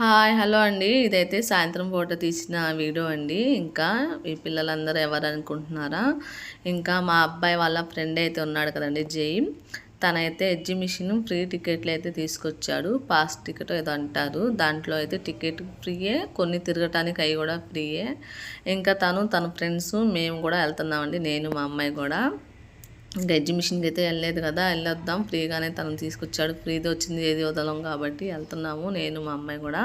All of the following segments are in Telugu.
హాయ్ హలో అండి. ఇదైతే సాయంత్రం పూట తీసిన వీడియో అండి. ఇంకా ఈ పిల్లలందరూ ఎవరు అనుకుంటున్నారా? ఇంకా మా అబ్బాయి వాళ్ళ ఫ్రెండ్ అయితే ఉన్నాడు కదండి జై తనైతే ఎగ్జిబిషన్ ఫ్రీ టికెట్లు అయితే తీసుకొచ్చాడు. పాస్ టికెట్ ఏదో అంటారు. దాంట్లో అయితే టికెట్ ఫ్రీయే కొన్ని తిరగటానికి అవి కూడా ఫ్రీయే. ఇంకా తను తన ఫ్రెండ్స్ మేము కూడా వెళ్తున్నామండి. నేను మా అమ్మాయి కూడా. ఇంకా ఎగ్జిబిషన్కి అయితే వెళ్ళలేదు కదా వెళ్ళొద్దాం. ఫ్రీగానే తను తీసుకొచ్చాడు. ఫ్రీది వచ్చింది ఏది వదలం కాబట్టి వెళ్తున్నాము. నేను మా అమ్మాయి కూడా.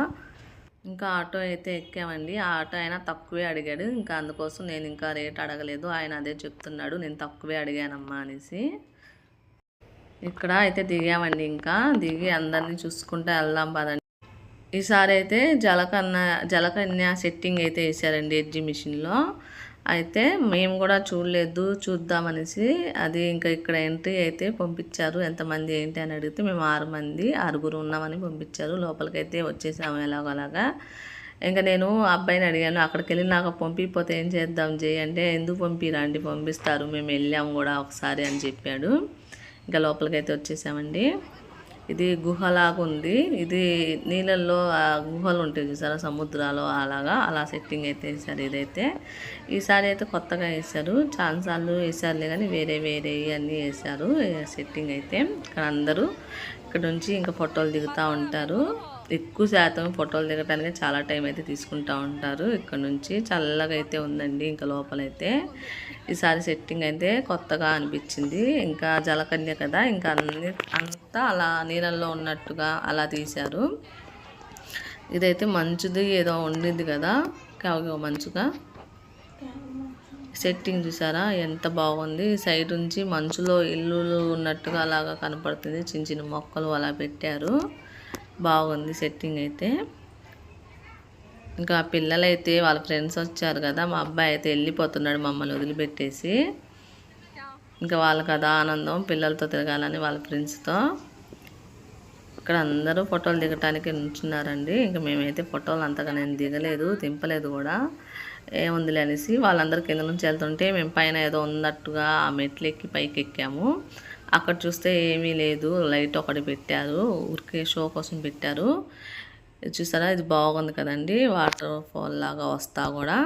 ఇంకా ఆటో అయితే ఎక్కామండి. ఆ ఆటో అయినా తక్కువే అడిగాడు. ఇంకా అందుకోసం నేను ఇంకా రేట్ అడగలేదు. ఆయన అదే చెప్తున్నాడు. నేను తక్కువే అడిగానమ్మా అనేసి. ఇక్కడ అయితే దిగామండి ఇంకా. దిగి అందరినీ చూసుకుంటూ వెళ్దాం పదండి. ఈసారి అయితే జలకన్న జలకన్య సెట్టింగ్ అయితే వేసారండి ఎగ్జిబిషన్లో. అయితే మేము కూడా చూడలేదు చూద్దామనేసి అది ఇంకా ఇక్కడ ఎంట్రీ అయితే పంపించారు. ఎంతమంది ఏంటి అని అడిగితే మేము ఆరు మంది ఆరుగురు ఉన్నామని పంపించారు. లోపలికైతే వచ్చేసాము ఎలాగోలాగా ఇంకా నేను అబ్బాయిని అడిగాను అక్కడికి వెళ్ళి నాకు పంపిపోతే ఏం చేద్దాం చేయి అంటే ఎందుకు పంపిరండి? పంపిస్తారు. మేము వెళ్ళాము కూడా ఒకసారి అని చెప్పాడు. ఇంకా లోపలికైతే వచ్చేసామండి. ఇది గుహలాగా ఉంది. ఇది నీళ్ళల్లో ఆ గుహలు ఉంటాయి చూసారా? సముద్రాలు అలాగా. అలా సెట్టింగ్ అయితే వేసారు ఇదైతే. ఈసారి అయితే కొత్తగా వేశారు. చాలాసార్లు వేసారులే కానీ వేరే వేరే అన్నీ వేశారు. సెట్టింగ్ అయితే. ఇక్కడ అందరూ ఇక్కడ నుంచి ఇంకా ఫోటోలు దిగుతూ ఉంటారు. ఎక్కువ శాతం ఫోటోలు దిగటానికి చాలా టైం అయితే తీసుకుంటూ ఉంటారు. ఇక్కడ నుంచి చల్లగా అయితే ఉందండి ఇంకా లోపలైతే. ఈసారి సెట్టింగ్ అయితే కొత్తగా అనిపించింది. ఇంకా జలకన్య కదా ఇంకా అన్ని అంతా అలా నీళ్ళల్లో ఉన్నట్టుగా అలా తీశారు. ఇదైతే మంచుది ఏదో ఉండింది కదా కావు మంచుగా. సెట్టింగ్ చూసారా ఎంత బాగుంది. సైడ్ నుంచి మంచులో ఇల్లు ఉన్నట్టుగా అలాగా కనపడుతుంది. చిన్న చిన్న మొక్కలు అలా పెట్టారు. బాగుంది సెట్టింగ్ అయితే. ఇంకా పిల్లలైతే వాళ్ళ ఫ్రెండ్స్ వచ్చారు కదా మా అబ్బాయి అయితే వెళ్ళిపోతున్నాడు మమ్మల్ని వదిలిపెట్టేసి. ఇంకా వాళ్ళకి అదా ఆనందం పిల్లలతో తిరగాలని వాళ్ళ ఫ్రెండ్స్తో ఇక్కడ అందరూ ఫోటోలు దిగటానికి నుంచున్నారండి ఇంకా మేమైతే ఫోటోలు అంతగా నేను దిగలేదు దింపలేదు కూడా. ఏముందిలే అనేసి వాళ్ళందరూ కింద నుంచి వెళ్తుంటే మేము పైన ఏదో ఉన్నట్టుగా ఆ మెట్లు ఎక్కి పైకి ఎక్కాము అక్కడ చూస్తే ఏమీ లేదు. లైట్ ఒకటి పెట్టారు. ఊరికే షో కోసం పెట్టారు. చూసారా? ఇది బాగుంది కదండి. వాటర్ ఫాల్ లాగా వస్తా కూడా.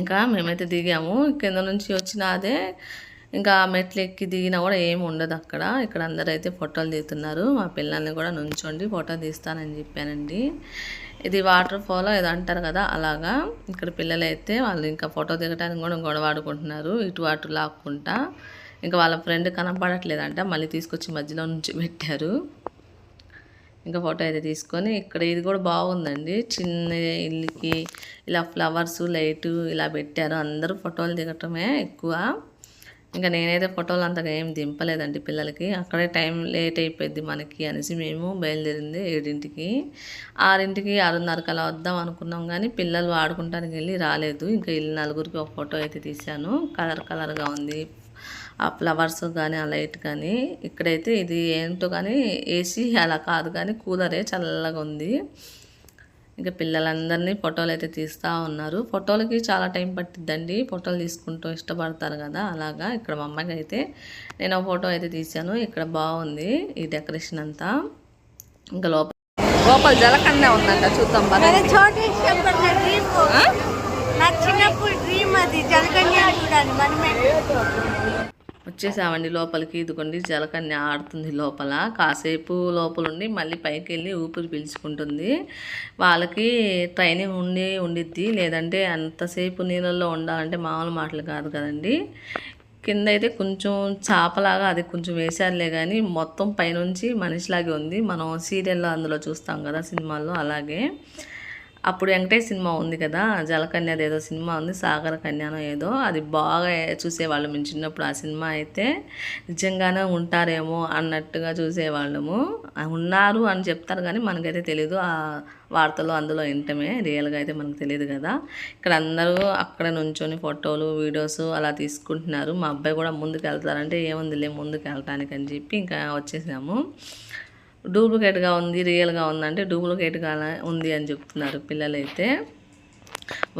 ఇంకా మేమైతే దిగాము. కింద నుంచి వచ్చిన అదే. ఇంకా మెట్లు ఎక్కి దిగినా కూడా ఏమి ఉండదు అక్కడ. ఇక్కడ అందరూ అయితే ఫోటోలు తీస్తున్నారు. మా పిల్లల్ని కూడా నుంచోండి ఫోటో తీస్తానని చెప్పానండి. ఇది వాటర్ ఫాల్ ఏదో అంటారు కదా అలాగా. ఇక్కడ పిల్లలు అయితే వాళ్ళు ఇంకా ఫోటో దిగడానికి కూడా గొడవ ఆడుకుంటున్నారు. ఇటు అటు లాక్కుంటా. ఇంకా వాళ్ళ ఫ్రెండ్ కనపడట్లేదంట మళ్ళీ తీసుకొచ్చి మధ్యలో నుంచి పెట్టారు. ఇంకా ఫోటో అయితే తీసుకొని ఇక్కడ ఇది కూడా బాగుందండి. చిన్న ఇల్లుకి ఇలా ఫ్లవర్స్ లైట్ ఇలా పెట్టారు. అందరూ ఫోటోలు దిగటమే ఎక్కువ. ఇంకా నేనైతే ఫోటోలు అంతగా ఏం దింపలేదండి పిల్లలకి. అక్కడే టైం లేట్ అయిపోయింది మనకి అనేసి మేము బయలుదేరింది ఏడింటికి. ఆరింటికి ఆరున్నరకు అలా వద్దాం అనుకున్నాం కానీ పిల్లలు ఆడుకుంటానికి వెళ్ళి రాలేదు. ఇంకా ఇల్లు నలుగురికి ఒక ఫోటో అయితే తీశాను. కలర్ కలర్గా ఉంది. ఆ ఫ్లవర్స్ కానీ ఆ లైట్ కానీ ఇక్కడైతే ఇది ఏంటో కానీ ఏసీ అలా కాదు కానీ కూలరే చల్లగా ఉంది. ఇంకా పిల్లలందరినీ ఫోటోలు అయితే తీస్తూ ఉన్నారు. ఫోటోలకి చాలా టైం పట్టిద్దండి. ఫోటోలు తీసుకుంటూ ఇష్టపడతారు కదా అలాగా ఇక్కడ మా అమ్మకి అయితే నేను ఫోటో అయితే తీశాను. ఇక్కడ బాగుంది ఈ డెకరేషన్ అంతా. ఇంకా లోపల లోపల జలకన్నా ఉందంట చూద్దాం చిన్నప్పుడు డ్రీమ్ అది జలకన్య చూడాలి మనమే. వచ్చేసామండి లోపలికి. ఇదిగోండి జలకన్య ఆడుతుంది లోపల. కాసేపు లోపల ఉండి మళ్ళీ పైకి వెళ్ళి ఊపిరి పీల్చుకుంటుంది. వాళ్ళకి ట్రైనింగ్ ఉండి ఉండిద్ది. లేదంటే అంతసేపు నీళ్ళల్లో ఉండాలంటే మామూలు మాటలు కాదు కదండి. కింద అయితే కొంచెం చేపలాగా అది కొంచెం వేసారులే కానీ మొత్తం పైనుంచి మనిషిలాగే ఉంది. మనం సీరియల్లో అందులో చూస్తాం కదా సినిమాల్లో అలాగే. అప్పుడు వెంకటేష్ సినిమా ఉంది కదా జలకన్యది ఏదో సినిమా ఉంది సాగర కన్యానో ఏదో అది బాగా చూసేవాళ్ళం మేము చిన్నప్పుడు. ఆ సినిమా అయితే నిజంగానే ఉంటారేమో అన్నట్టుగా చూసేవాళ్ళము. ఉన్నారు అని చెప్తారు కానీ మనకైతే తెలీదు. ఆ వార్తలు అందులో వింటమే రియల్గా అయితే మనకు తెలియదు కదా. ఇక్కడ అందరూ అక్కడ నుంచొని ఫోటోలు వీడియోస్ అలా తీసుకుంటున్నారు. మా అబ్బాయి కూడా ముందుకు వెళ్తారంటే ఏముందిలే ముందుకు వెళ్ళటానికి అని చెప్పి ఇంకా వచ్చేసాము. డూప్లికేట్గా ఉంది రియల్గా ఉందంటే డూప్లికేట్గా ఉంది అని చెప్తున్నారు పిల్లలైతే.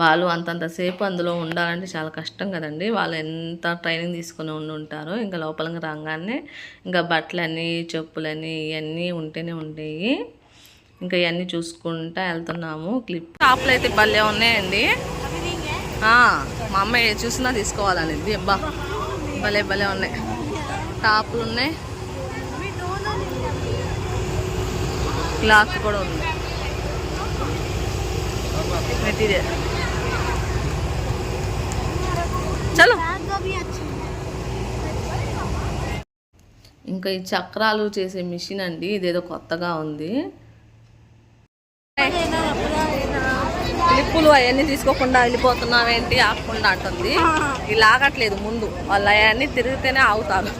వాళ్ళు అంతంతసేపు అందులో ఉండాలంటే చాలా కష్టం కదండి. వాళ్ళు ఎంత ట్రైనింగ్ తీసుకొని ఉండి ఉంటారో ఇంకా లోపలికి రాగానే ఇంకా బట్టలని చెప్పులని ఇవన్నీ ఉంటేనే ఉంటాయి ఇంకా ఇవన్నీ చూసుకుంటా వెళ్తున్నాము. క్లిప్ షాప్లు అయితే భలే ఉన్నాయండి. మా అమ్మ ఏది చూసినా తీసుకోవాలనేది. అబ్బా భలే భలే ఉన్నాయి. టాపులు ఉన్నాయి. క్లాత్ కూడా ఉంది. మెటీరియల్ చలో. ఇంకా ఈ చక్రాలు చేసే మిషన్ అండి ఇదేదో కొత్తగా ఉంది. క్లిప్పులు అవన్నీ తీసుకోకుండా వెళ్ళిపోతున్నావేంటి ఆగకుండా అంటుంది. ఈ లాగట్లేదు ముందు. వాళ్ళు అవన్నీ తిరిగితేనే ఆగుతారు.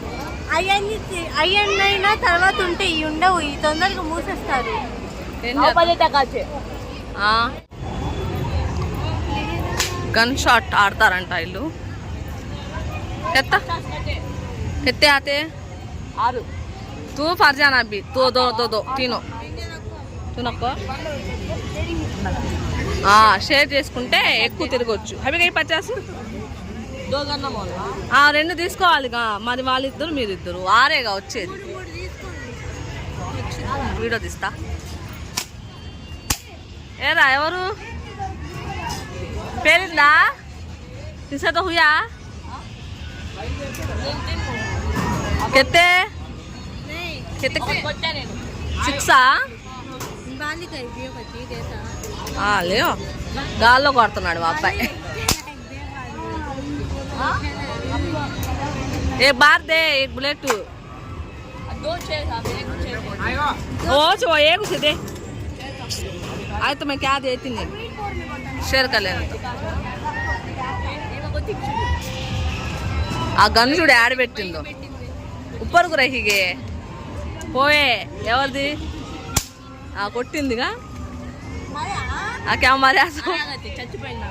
అవన్నీ అవన్నైనా తర్వాత ఉంటే ఇవి ఉండవు ఈ తొందరగా మూసేస్తారు. గన్ షాట్ ఆడతారంట వీళ్ళు. ఎత్త. ఎత్తే ఆతే. ఆరు. తూ ఫర్జాన్ అబ్బి. తో దో దో దో తిను. తినక్క? షేర్ చేసుకుంటే ఎక్కువ తిరగచ్చు. అవి కై పచ్చాసు? ఆ, రెండు తీసుకోవాలిగా. మరి వాళ్ళిద్దరు మీరిద్దరు. ఆరేగా వచ్చేది. వీడియో తీస్తా. ఏరా ఎవరు? పేరిందా తీసేతో హుయా? కెత్తే? సిక్సా? లేవు. గాల్లో కొడుతున్నాడు మా అబ్బాయి. ఏ బార్ దే एक बुलेट దో చేసా నేను చేసా ओ जो एक से दे आज तो मैं क्या देती नहीं షేర్ कर लेना तो. ఆ గన్ చూడు యాడ పెట్టిందో ఉప్పరకు రహిగే పోయే ఎవరిది ఆ కొట్టిందిగా ఆ కెమెరా చచ్చిపోయినా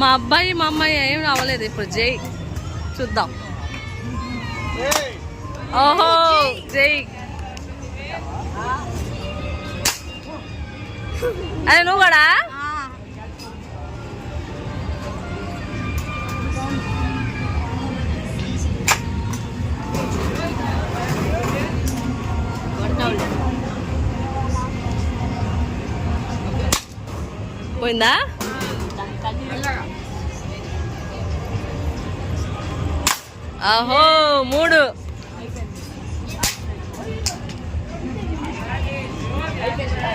మా అబ్బాయి మా అమ్మాయి ఏం రావలేదు ఇప్పుడు. జై. చూద్దాం. ఓహో జై. అదే నువ్వు కూడా? పోయిందా? ఆహో మూడు.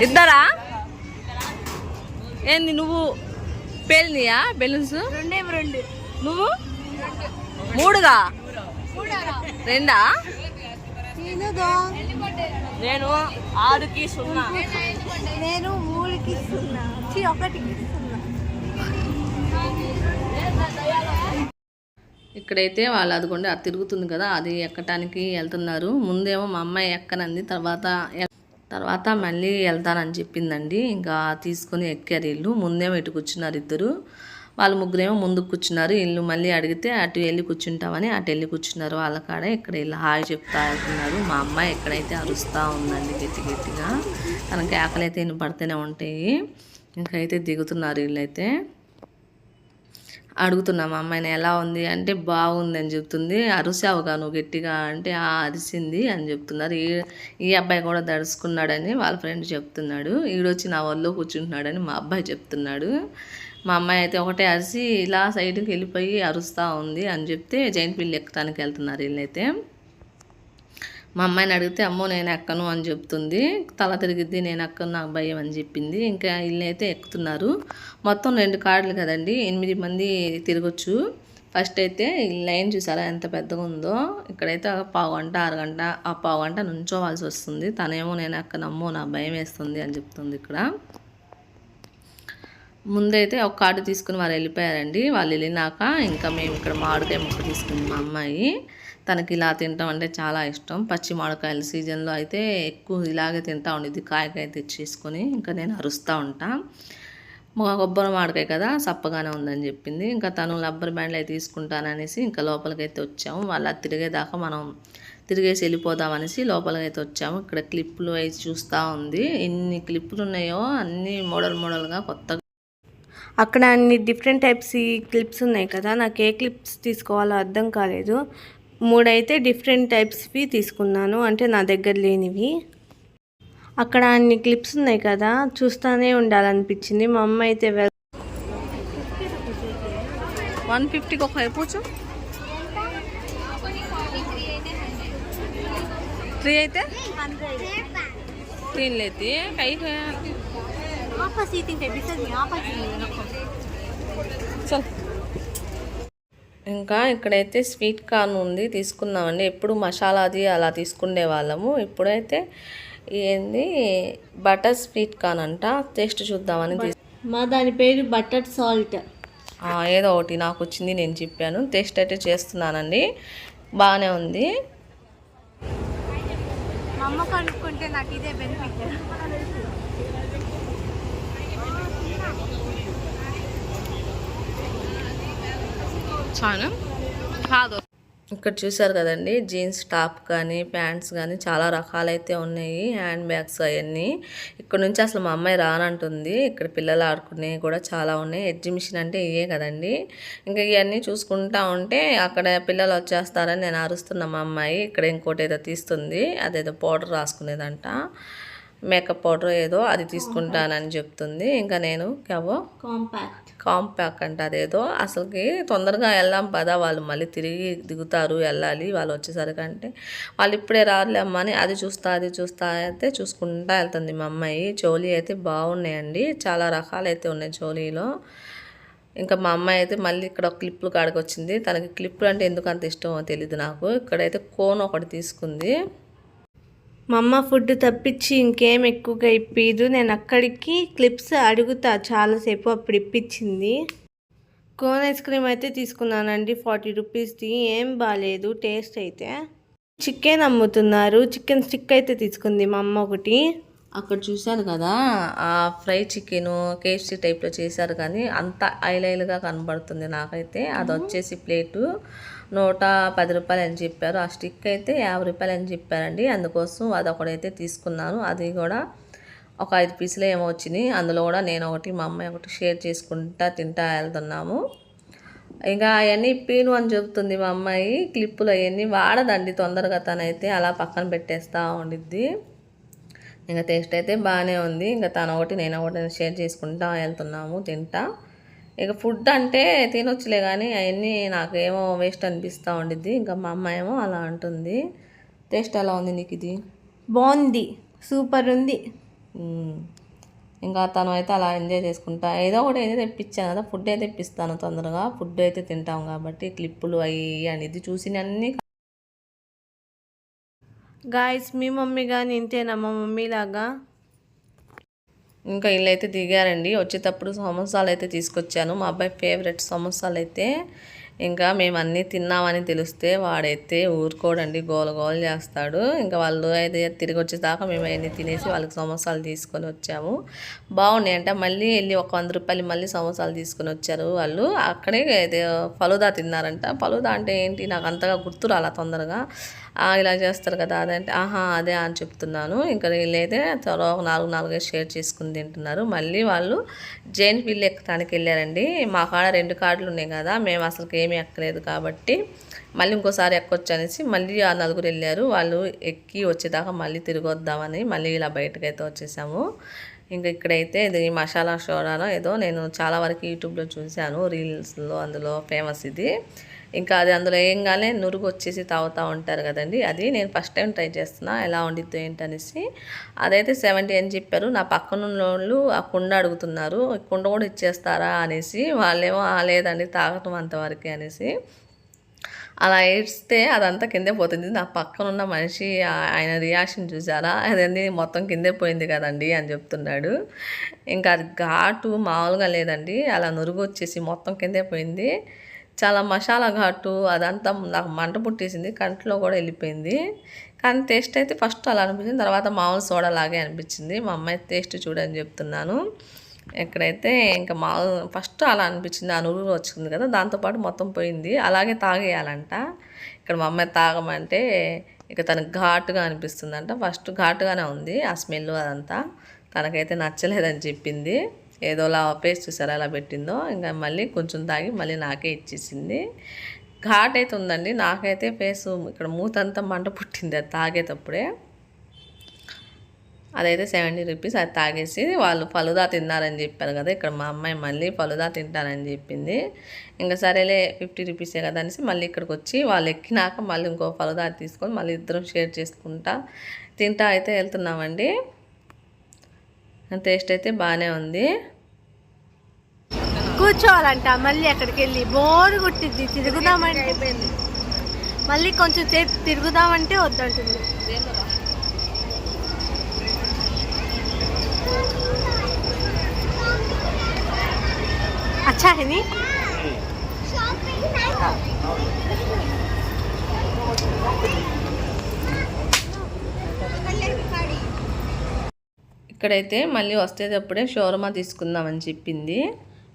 ఇద్దరా? ఏంది నువ్వు? పేలినియా? బెలూన్స్? నువ్వు? మూడుగా? రెండా? నేను ఆరుకి సున్నా. నేను మూడుకి ఇస్తున్నా ఛీ, ఒకటికి ఇస్తున్నా ఇక్కడైతే వాళ్ళు అదిగోండి అది తిరుగుతుంది కదా అది ఎక్కటానికి వెళ్తున్నారు. ముందేమో మా అమ్మాయి ఎక్కనంది తర్వాత తర్వాత మళ్ళీ వెళ్తానని చెప్పిందండి. ఇంకా తీసుకొని ఎక్కారు ఇల్లు. ముందేమో ఇటు కూర్చున్నారు ఇద్దరు. వాళ్ళు ముగ్గురేమో ముందుకు కూర్చున్నారు. ఇల్లు మళ్ళీ అడిగితే అటు వెళ్ళి కూర్చుంటామని అటు వెళ్ళి కూర్చున్నారు వాళ్ళ కాడ. ఇక్కడ ఇలా హాయ్ చెప్తా వెళ్తున్నారు మా అమ్మాయి ఎక్కడైతే అరుస్తూ ఉందండి గట్టి గట్టిగా. తనకి ఆకలి అయితే పడితేనే ఉంటాయి. ఇంకైతే దిగుతున్నారు వీళ్ళైతే అడుగుతున్నా మా అమ్మాయిని ఎలా ఉంది? అంటే బాగుంది అని చెప్తుంది. అరిసావుగా నువ్వు గట్టిగా అంటే "ఆ, అరిసింది అని చెప్తున్నారు. ఈ ఈ అబ్బాయి కూడా దడుచుకున్నాడని వాళ్ళ ఫ్రెండ్ చెప్తున్నాడు. ఈడొచ్చి నా వల్ల కూర్చుంటున్నాడని మా అబ్బాయి చెప్తున్నాడు. మా అమ్మాయి అయితే ఒకటే అరిసి ఇలా సైడ్కి వెళ్ళిపోయి అరుస్తూ ఉంది అని చెప్తే జైంట్ పిల్లి ఎక్కడానికి వెళ్తున్నారు వీళ్ళైతే. మా అమ్మాయిని అడిగితే అమ్మో నేను ఎక్కను అని చెప్తుంది. తల తిరిగిద్ది నేను ఎక్కను నాకు భయం అని చెప్పింది. ఇంకా ఇల్లు అయితే ఎక్కుతున్నారు. మొత్తం రెండు కార్డులు కదండి ఎనిమిది మంది తిరగొచ్చు. ఫస్ట్ అయితే ఈ లైన్ చూసారా ఎంత పెద్దగా ఉందో. ఇక్కడైతే ఒక పావు గంట అరగంట ఆ పావు గంట నుంచోవాల్సి వస్తుంది. తనేమో నేను ఎక్కనమ్మో నా భయం వేస్తుంది అని చెప్తుంది ఇక్కడ. ముందైతే ఒక కార్డు తీసుకుని వాళ్ళు వెళ్ళిపోయారండి. వాళ్ళు వెళ్ళినాక ఇంకా మేము ఇక్కడ మామిడికాయ ముక్క తీసుకుంది మా అమ్మాయి. తనకి ఇలా తింటాం అంటే చాలా ఇష్టం. పచ్చి మామిడికాయల సీజన్లో అయితే ఎక్కువ ఇలాగే తింటా ఉండిద్ది. కాయకాయ తెచ్చేసుకొని ఇంకా నేను అరుస్తూ ఉంటా. మా కొబ్బరి మామిడికాయ కదా సప్పగానే ఉందని చెప్పింది. ఇంకా తను రబ్బర్ బ్యాండ్లు అయితే తీసుకుంటాననేసి ఇంకా లోపలికైతే వచ్చాము. వాళ్ళు తిరిగేదాకా మనం తిరిగేసి వెళ్ళిపోదాం అనేసి లోపలికైతే వచ్చాము. ఇక్కడ క్లిప్పులు అయితే చూస్తూ ఉంది. ఎన్ని క్లిప్పులు ఉన్నాయో అన్ని మోడల్ మోడల్గా కొత్తగా అక్కడ అన్ని డిఫరెంట్ టైప్స్ ఈ క్లిప్స్ ఉన్నాయి కదా. నాకు ఏ క్లిప్స్ తీసుకోవాలో అర్థం కాలేదు. మూడైతే డిఫరెంట్ టైప్స్వి తీసుకున్నాను అంటే నా దగ్గర లేనివి అక్కడ అన్ని క్లిప్స్ ఉన్నాయి కదా చూస్తానే ఉండాలనిపించింది మా అమ్మ అయితే వెల్ वन फिफ्टी को खाए पूछो थ्री అయితే तीन लेती है कई है చల్ ఇంకా ఇక్కడైతే స్వీట్ కార్న్ ఉంది తీసుకున్నామండి ఎప్పుడు మసాలాది అలా తీసుకునే వాళ్ళము. ఇప్పుడైతే ఏంది బటర్ స్వీట్ కార్న్ అంట. టేస్ట్ చూద్దామని మా దాని పేరు బటర్ సాల్ట్. ఆ, ఏదో ఒకటి నాకు వచ్చింది నేను చెప్పాను. టేస్ట్ అయితే చేస్తున్నానండి. బాగానే ఉంది. మా అమ్మ కనుక్కుంటే నాకు ఇదే బెనిఫిట్ చాలా కాదు. ఇక్కడ చూసారు కదండి జీన్స్ టాప్ కానీ ప్యాంట్స్ కానీ చాలా రకాలైతే ఉన్నాయి హ్యాండ్ బ్యాగ్స్ అవన్నీ. ఇక్కడ నుంచి అసలు మా అమ్మాయి రానంటుంది. ఇక్కడ పిల్లలు ఆడుకునేవి కూడా చాలా ఉన్నాయి. ఎగ్జిబిషన్ అంటే ఇవే కదండి. ఇంకా ఇవన్నీ చూసుకుంటా ఉంటే అక్కడ పిల్లలు వచ్చేస్తారని నేను అరుస్తున్నా మా అమ్మాయి. ఇక్కడ ఇంకోటి ఏదో తీస్తుంది అదేదో పౌడర్ రాసుకునేదంట. మేకప్ పౌడర్ ఏదో అది తీసుకుంటానని చెప్తుంది. ఇంకా నేను కవో కాంపాక్ట్ కాంపాక్ అంట అదేదో. అసలుకి తొందరగా వెళ్దాం పదా వాళ్ళు మళ్ళీ తిరిగి దిగుతారు వెళ్ళాలి వాళ్ళు వచ్చేసరికి అంటే వాళ్ళు ఇప్పుడే రారులేమ్మా అని అది చూస్తా అది చూస్తా అయితే చూసుకుంటా వెళ్తుంది మా అమ్మాయి. చోలీ అయితే బాగున్నాయండి. చాలా రకాలైతే ఉన్నాయి చోలీలో ఇంకా మా అమ్మాయి అయితే మళ్ళీ ఇక్కడ క్లిప్లు కాడికి వచ్చింది. తనకి క్లిప్లు అంటే ఎందుకు అంత ఇష్టమో తెలియదు నాకు. ఇక్కడైతే కోన్ ఒకటి తీసుకుంది. మా అమ్మ ఫుడ్ తప్పించి ఇంకేం ఎక్కువగా ఇప్పిదు నేను అక్కడికి క్లిప్స్ అడుగుతా చాలాసేపు అప్పుడు ఇప్పించింది. కోన్ ఐస్ క్రీమ్ అయితే తీసుకున్నానండి ఫార్టీ రూపీస్ది ఏం బాగాలేదు టేస్ట్ అయితే. చికెన్ అమ్ముతున్నారు చికెన్ స్టిక్ అయితే తీసుకుంది మా అమ్మ ఒకటి. అక్కడ చూశాను కదా ఆ ఫ్రై చికెన్ కేఎఫ్సీ టైప్లో చేశారు కానీ అంత ఐలైల్గా కనబడుతుంది నాకైతే అది వచ్చేసి ప్లేటు. నూట పది రూపాయలు అని చెప్పారు. ఆ స్టిక్ అయితే యాభై రూపాయలు అని చెప్పారండి. అందుకోసం అది ఒకటైతే తీసుకున్నాను. అది కూడా ఒక ఐదు పీసులు ఏమో వచ్చినాయి. అందులో కూడా నేను ఒకటి మా అమ్మాయి ఒకటి షేర్ చేసుకుంటా తింటా వెళ్తున్నాము. ఇంకా అవన్నీ పీను అని చెబుతుంది మా అమ్మాయి. క్లిప్పులు అవన్నీ వాడదండి తొందరగా తనైతే అలా పక్కన పెట్టేస్తూ ఉండిద్ది. ఇంకా టేస్ట్ అయితే బాగానే ఉంది. ఇంకా తను ఒకటి నేను ఒకటి షేర్ చేసుకుంటా వెళ్తున్నాము తింటా. ఇక ఫుడ్ అంటే తినొచ్చులే కానీ అవన్నీ నాకు ఏమో వేస్ట్ అనిపిస్తూ ఉండిద్ది. ఇంకా మా అమ్మ ఏమో అలా అంటుంది. టేస్ట్ ఎలా ఉంది నీకు ఇది? బాగుంది. సూపర్ ఉంది. ఇంకా తను అయితే అలా ఎంజాయ్ చేసుకుంటా. ఏదో ఒకటి అయితే తెప్పించాను కదా ఫుడ్ అయితే తెప్పిస్తాను తొందరగా. ఫుడ్ అయితే తింటాం కాబట్టి క్లిప్పులు అవి అని ఇది చూసిన అన్ని గాయస్ మీ మమ్మీ కానీ ఇంతేనా? మా మమ్మీ లాగా? ఇంకా వీళ్ళైతే దిగారండి. వచ్చేటప్పుడు సమోసాలు అయితే తీసుకొచ్చాను. మా అబ్బాయి ఫేవరెట్ సమోసాలు అయితే ఇంకా మేము అన్నీ తిన్నామని తెలిస్తే వాడైతే ఊరుకోడండి గోల గోల చేస్తాడు. ఇంకా వాళ్ళు అయితే తిరిగి వచ్చేదాకా మేము అవన్నీ తినేసి వాళ్ళకి సమోసాలు తీసుకొని వచ్చాము. బాగున్నాయి అంటే. మళ్ళీ వెళ్ళి ఒక వంద రూపాయలు మళ్ళీ సమోసాలు తీసుకొని వచ్చారు వాళ్ళు. అక్కడే అయితే ఫలుదా తిన్నారంట. ఫలుదా అంటే ఏంటి? నాకు అంతగా గుర్తు రాలా తొందరగా. ఇలా చేస్తారు కదా అదంటే ఆహా అదే అని చెప్తున్నాను. ఇంకా వీళ్ళైతే త్వరగా ఒక నాలుగు నాలుగు షేర్ చేసుకుని తింటున్నారు. మళ్ళీ వాళ్ళు జైన్ పిల్లి ఎక్కడానికి వెళ్ళారండి. మా కాడ రెండు కార్డులు ఉన్నాయి కదా మేము అసలు ఏమీ ఎక్కలేదు కాబట్టి మళ్ళీ ఇంకోసారి ఎక్కొచ్చు అనేసి మళ్ళీ ఆ నలుగురు వెళ్ళారు. వాళ్ళు ఎక్కి వచ్చేదాకా మళ్ళీ తిరిగి వద్దామని మళ్ళీ ఇలా బయటకైతే అయితే వచ్చేసాము. ఇంకా ఇక్కడైతే ఇది మసాలా షోడాలో ఏదో నేను చాలా వరకు యూట్యూబ్లో చూశాను రీల్స్లో అందులో ఫేమస్ ఇది. ఇంకా అది అందులో ఏంగానే నురుగు వచ్చేసి తాగుతూ ఉంటారు కదండి. అది నేను ఫస్ట్ టైం ట్రై చేస్తున్నా. ఎలా వండిద్దు ఏంటనేసి. అదైతే సెవెంటీ అని చెప్పారు. నా పక్కన వాళ్ళు ఆ కుండ అడుగుతున్నారు. కుండ కూడా ఇచ్చేస్తారా అనేసి. వాళ్ళేమో "ఆ, లేదండి తాగటం అంతవరకే అనేసి. అలా ఏడ్స్తే అదంతా కిందే పోతుంది. నా పక్కన ఉన్న మనిషి ఆయన రియాక్షన్ చూసారా? అదండి మొత్తం కిందే పోయింది కదండి అని చెప్తున్నాడు. ఇంకా అది ఘాటు మామూలుగా లేదండి. అలా నురుగు వచ్చేసి మొత్తం కిందే పోయింది. చాలా మసాలా ఘాటు అదంతా నాకు మంట పుట్టేసింది కంట్లో కూడా వెళ్ళిపోయింది. కానీ టేస్ట్ అయితే ఫస్ట్ అలా అనిపించింది తర్వాత మామూలు సోడా లాగే అనిపించింది. మా అమ్మాయి టేస్ట్ చూడని చెప్తున్నాను. ఎక్కడైతే ఇంకా మా ఫస్ట్ అలా అనిపించింది ఆ నురుగు వచ్చింది కదా దాంతోపాటు మొత్తం పోయింది. అలాగే తాగేయాలంట. ఇక్కడ మా అమ్మాయి తాగమంటే ఇక తనకు ఘాటుగా అనిపిస్తుందంట. ఫస్ట్ ఘాటుగానే ఉంది ఆ స్మెల్ అదంతా. తనకైతే నచ్చలేదని చెప్పింది. ఏదోలా పేస్ట్ చూసారా అలా పెట్టిందో? ఇంకా మళ్ళీ కొంచెం తాగి మళ్ళీ నాకే ఇచ్చేసింది. ఘాట్ అయితే ఉందండి. నాకైతే ఫేస్ ఇక్కడ మూతంతా మంట పుట్టింది. అది తాగేటప్పుడే. అదైతే సెవెంటీ రూపీస్. అది తాగేసి వాళ్ళు ఫలుదా తిన్నారని చెప్పారు కదా. ఇక్కడ మా అమ్మాయి మళ్ళీ ఫలుదా తింటారని చెప్పింది. ఇంకా సరేలే ఫిఫ్టీ రూపీసే కదా అనేసి మళ్ళీ ఇక్కడికి వచ్చి వాళ్ళు ఎక్కినాక మళ్ళీ ఇంకో ఫలుదా తీసుకొని మళ్ళీ ఇద్దరం షేర్ చేసుకుంటా తింటా అయితే వెళ్తున్నామండి. టేస్ట్ అయితే బాగానే ఉంది. కూర్చోవాలంట. మళ్ళీ అక్కడికి వెళ్ళి బోర్ కుట్టింది తిరుగుదామంటే మళ్ళీ కొంచెం సేపు తిరుగుదామంటే వద్దంటుంది. అచ్చా ఇక్కడైతే మళ్ళీ వస్తేటప్పుడే షోరమా తీసుకుందామని చెప్పింది.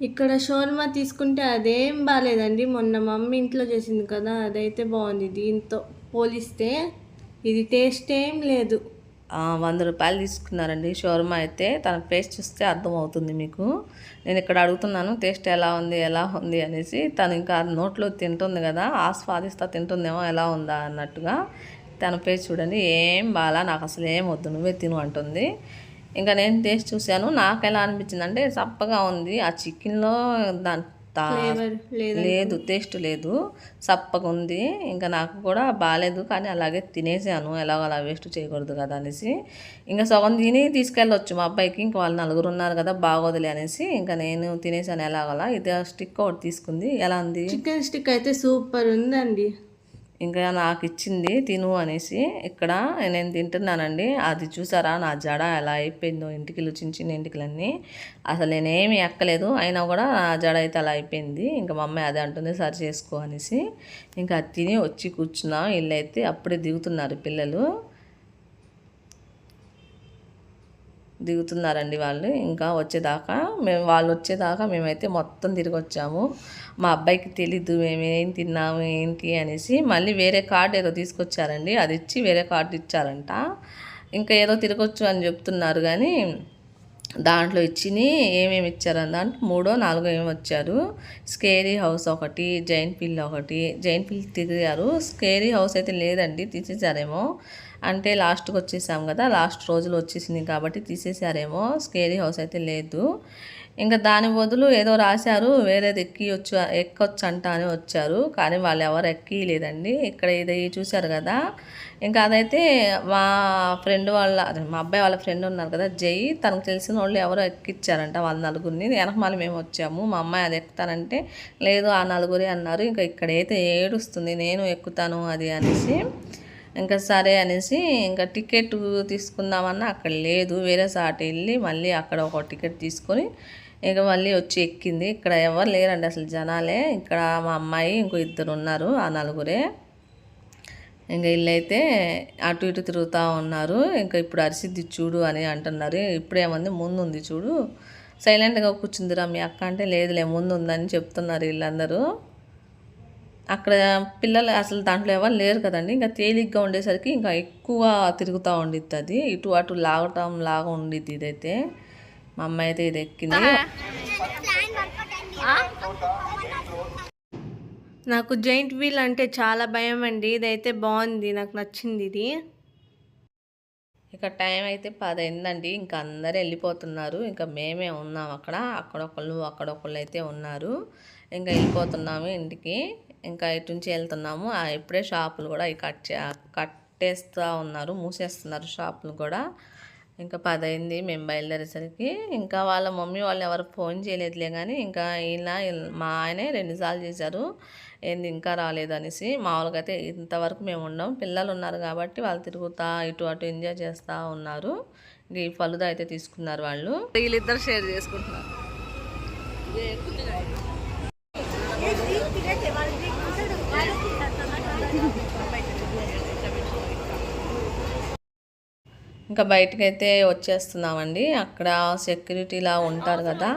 ఇక్కడ షోర్మా తీసుకుంటే అదేం బాగాలేదండి మొన్న మమ్మీ ఇంట్లో చేసింది కదా అదైతే బాగుంది. దీంతో పోలిస్తే ఇది టేస్ట్ ఏం లేదు. వంద రూపాయలు తీసుకున్నారండి. షోర్మా అయితే తన టేస్ట్ చూస్తే అర్థమవుతుంది మీకు. నేను ఇక్కడ అడుగుతున్నాను టేస్ట్ ఎలా ఉంది ఎలా ఉంది అనేసి. తను ఇంకా నోట్లో తింటుంది కదా ఆస్వాదిస్తా తింటుందేమో ఎలా ఉందా అన్నట్టుగా. తన పేరు చూడండి ఏం బాలా నాకు అసలు ఏం వద్దు నువ్వే తిను అంటుంది. ఇంకా నేను టేస్ట్ చూశాను. నాకు ఎలా అనిపించింది అంటే చప్పగా ఉంది. ఆ చికెన్లో దాని లేదు టేస్ట్ లేదు. సప్పగా ఉంది. ఇంకా నాకు కూడా బాగాలేదు కానీ అలాగే తినేసాను. ఎలాగో అలా వేస్ట్ చేయకూడదు కదా అనేసి. ఇంకా సగం తిని తీసుకెళ్ళొచ్చు మా అబ్బాయికి. ఇంకా వాళ్ళు నలుగురు ఉన్నారు కదా బాగోదులే అనేసి. ఇంకా నేను తినేసాను ఎలాగోలా. ఇది స్టిక్ ఒకటి తీసుకుంది. ఎలా ఉంది? చికెన్ స్టిక్ అయితే సూపర్ ఉందండి. ఇంకా నాకు ఇచ్చింది తిను అనేసి ఇక్కడ నేను తింటున్నానండి. అది చూసారా? నా జడ ఎలా అయిపోయిందో ఇంటికిలు చిన్న చిన్న ఇంటికిలన్నీ అసలు నేనేమి ఎక్కలేదు అయినా కూడా నా జడ అయితే అలా అయిపోయింది. ఇంకా మా అమ్మాయి అదే అంటుంది సరి చేసుకో అనేసి. ఇంకా అది తిని వచ్చి కూర్చున్నాం ఇల్లు అయితే అప్పుడే దిగుతున్నారు పిల్లలు. దిగుతున్నారండి వాళ్ళు. ఇంకా వచ్చేదాకా మేము వాళ్ళు వచ్చేదాకా మేమైతే మొత్తం తిరిగి వచ్చాము మా అబ్బాయికి తెలీదు మేము ఏం తిన్నాము ఏంటి? అనేసి మళ్ళీ వేరే కార్డు ఏదో తీసుకొచ్చారండి. అది ఇచ్చి వేరే కార్డు ఇచ్చారంట. ఇంకా ఏదో తిరగొచ్చు అని చెప్తున్నారు కానీ దాంట్లో ఇచ్చిని ఏమేమి ఇచ్చారని దాంట్లో మూడో నాలుగో ఏమి వచ్చారు? స్కేరీ హౌస్ ఒకటి జైన్ పిల్ ఒకటి జైన్ పిల్ తిరిగారు. స్కేరీ హౌస్ అయితే లేదండి తీసేసారేమో. అంటే లాస్ట్కి వచ్చేసాం కదా లాస్ట్ రోజులు వచ్చేసింది కాబట్టి తీసేసారేమో స్కేరీ హౌస్ అయితే లేదు. ఇంకా దాని బదులు ఏదో రాశారు వేరేది ఎక్కియొచ్చు ఎక్కొచ్చు అంట అని వచ్చారు. కానీ వాళ్ళు ఎవరు ఎక్కియలేదండి. ఇక్కడ ఇది చూశారు కదా. ఇంకా అదైతే మా ఫ్రెండ్ వాళ్ళ మా అబ్బాయి వాళ్ళ ఫ్రెండ్ ఉన్నారు కదా జై తనకు తెలిసిన వాళ్ళు ఎవరో ఎక్కిచ్చారంట వాళ్ళ నలుగురిని. వెనకమాల మేము వచ్చాము. మా అమ్మాయి అది ఎక్కుతానంటే లేదు ఆ నలుగురే అన్నారు. ఇంకా ఇక్కడైతే ఏడుస్తుంది నేను ఎక్కుతాను అది అనేసి. ఇంకా సరే అనేసి ఇంకా టికెట్ తీసుకుందామన్నా అక్కడ లేదు. వేరే సాట వెళ్ళి మళ్ళీ అక్కడ ఒక టికెట్ తీసుకొని ఇక మళ్ళీ వచ్చి ఎక్కింది. ఇక్కడ ఎవరు లేరండి అసలు జనాలే. ఇక్కడ మా అమ్మాయి ఇంకో ఇద్దరు ఉన్నారు ఆ నలుగురే. ఇంకా వీళ్ళైతే అటు ఇటు తిరుగుతూ ఉన్నారు. ఇంకా ఇప్పుడు అరిసిద్ది చూడు అని అంటున్నారు. ఇప్పుడేమంది ముందు ఉంది చూడు. సైలెంట్గా కూర్చుందిరా మీ అక్క అంటే లేదులే ముందు ఉందని చెప్తున్నారు వీళ్ళందరూ. అక్కడ పిల్లలు అసలు దాంట్లో ఎవరు లేరు కదండి. ఇంకా తేలిగ్గా ఉండేసరికి ఇంకా ఎక్కువ తిరుగుతూ ఉండిద్ది అది. ఇటు అటు లాగటం లాగా ఉండిద్ది ఇదైతే. మా అమ్మాయి అయితే ఇది ఎక్కింది. నాకు జైంట్ వీల్ అంటే చాలా భయం అండి. ఇదైతే బాగుంది. నాకు నచ్చింది ఇది. ఇక టైం అయితే పది అయిందండి ఇంకా అందరూ వెళ్ళిపోతున్నారు. ఇంకా మేమే ఉన్నాం అక్కడ. అక్కడొకళ్ళు అక్కడొకళ్ళు అయితే ఉన్నారు. ఇంకా వెళ్ళిపోతున్నాము ఇంటికి. ఇంకా ఇటు నుంచి వెళ్తున్నాము. ఆ ఇప్పుడే షాపులు కూడా ఈ కట్ చే కట్టేస్తూ ఉన్నారు. మూసేస్తున్నారు షాపులు కూడా. ఇంకా పది అయింది మేము బయలుదేరేసరికి. ఇంకా వాళ్ళ మమ్మీ వాళ్ళు ఎవరు ఫోన్ చేయలేదులే కానీ ఇంకా ఈయన మా ఆయనే రెండుసార్లు చేశారు. ఏంది ఇంకా రాలేదు అనేసి మామూలుగా అయితే ఇంతవరకు మేము ఉన్నాం పిల్లలు ఉన్నారు కాబట్టి వాళ్ళు తిరుగుతా ఇటు అటు ఎంజాయ్ చేస్తూ ఉన్నారు. ఇంక ఈ ఫలుదా అయితే తీసుకున్నారు వాళ్ళు. వీళ్ళిద్దరు షేర్ చేసుకుంటున్నారు. Thank you. ఇంకా బయటకైతే వచ్చేస్తున్నామండి. అక్కడ సెక్యూరిటీలా ఉంటారు కదా.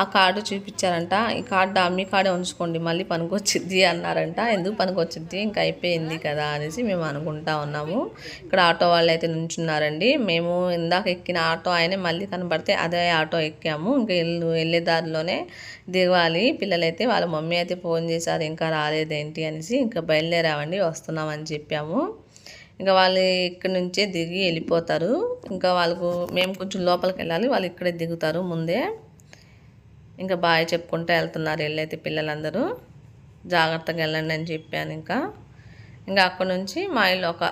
ఆ కార్డు చూపించారంట. ఈ కార్డు అమ్మి కార్డే ఉంచుకోండి మళ్ళీ పనికొచ్చిద్ది అన్నారంట. ఎందుకు పనికొచ్చిద్ది? ఇంకా అయిపోయింది కదా అనేసి మేము అనుకుంటా ఉన్నాము. ఇక్కడ ఆటో వాళ్ళు అయితే నుంచున్నారండి. మేము ఇందాక ఎక్కిన ఆటో ఆయనే మళ్ళీ కనబడితే అదే ఆటో ఎక్కాము. ఇంకా వెళ్ళు వెళ్ళే దారిలోనే దిగాలి. పిల్లలైతే వాళ్ళ మమ్మీ అయితే ఫోన్ చేశారు ఇంకా రాలేదేంటి అనేసి ఇంకా బయలుదేరామండి వస్తున్నామని చెప్పాము. ఇంకా వాళ్ళు ఇక్కడ నుంచే దిగి వెళ్ళిపోతారు. ఇంకా వాళ్ళకు మేము కొంచెం లోపలికి వెళ్ళాలి. వాళ్ళు ఇక్కడే దిగుతారు ముందే. ఇంకా బాయ్ చెప్పుకుంటూ వెళ్తున్నారు వెళ్ళైతే పిల్లలందరూ. జాగ్రత్తగా వెళ్ళండి అని చెప్పాను ఇంకా. ఇంకా అక్కడ నుంచి మా ఇల్లు ఒక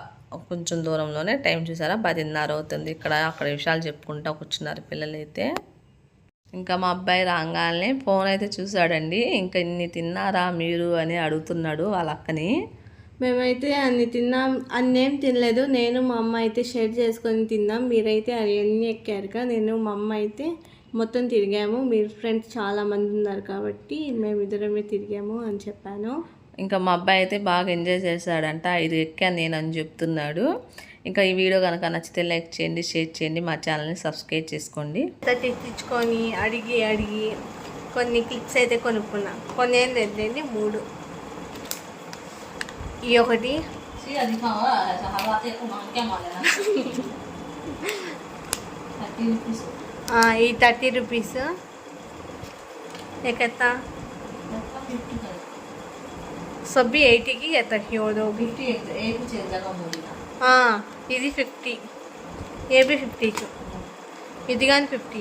కొంచెం దూరంలోనే టైం చూసారా? పదిన్నర అవుతుంది. ఇక్కడ అక్కడ విషయాలు చెప్పుకుంటూ కూర్చున్నారు పిల్లలైతే. ఇంకా మా అబ్బాయి రాగానే ఫోన్ అయితే చూసాడండి ఇంకా ఇన్ని తిన్నారా మీరు అని అడుగుతున్నాడు వాళ్ళ అక్కని. మేమైతే అన్ని తిన్నాం. అన్నేం తినలేదు. నేను మా అమ్మ అయితే షేర్ చేసుకొని తిన్నాం మీరైతే అవన్నీ ఎక్కారుగా. నేను మా అమ్మ అయితే మొత్తం తిరిగాము. మీరు ఫ్రెండ్స్ చాలా మంది ఉన్నారు కాబట్టి మేము ఇద్దరమే తిరిగాము అని చెప్పాను. ఇంకా మా అబ్బాయి అయితే బాగా ఎంజాయ్ చేశాడంట. ఇది ఎక్కాను నేను అని చెప్తున్నాడు. ఇంకా ఈ వీడియో కనుక నచ్చితే లైక్ చేయండి షేర్ చేయండి. మా ఛానల్ని సబ్స్క్రైబ్ చేసుకోండి. తెచ్చుకొని అడిగి అడిగి కొన్ని క్లిప్స్ అయితే కొనుక్కున్నా. కొన్ని ఏం లేదండి మూడు. ఈ ఒకటి ఆ, ఈ థర్టీ రూపీస్ ఎక్కత్తా సబ్బి ఎయిటీకి ఎత్తా హ్యోదోగి ఇది ఫిఫ్టీ ఏబీ ఫిఫ్టీ ఇది కానీ ఫిఫ్టీ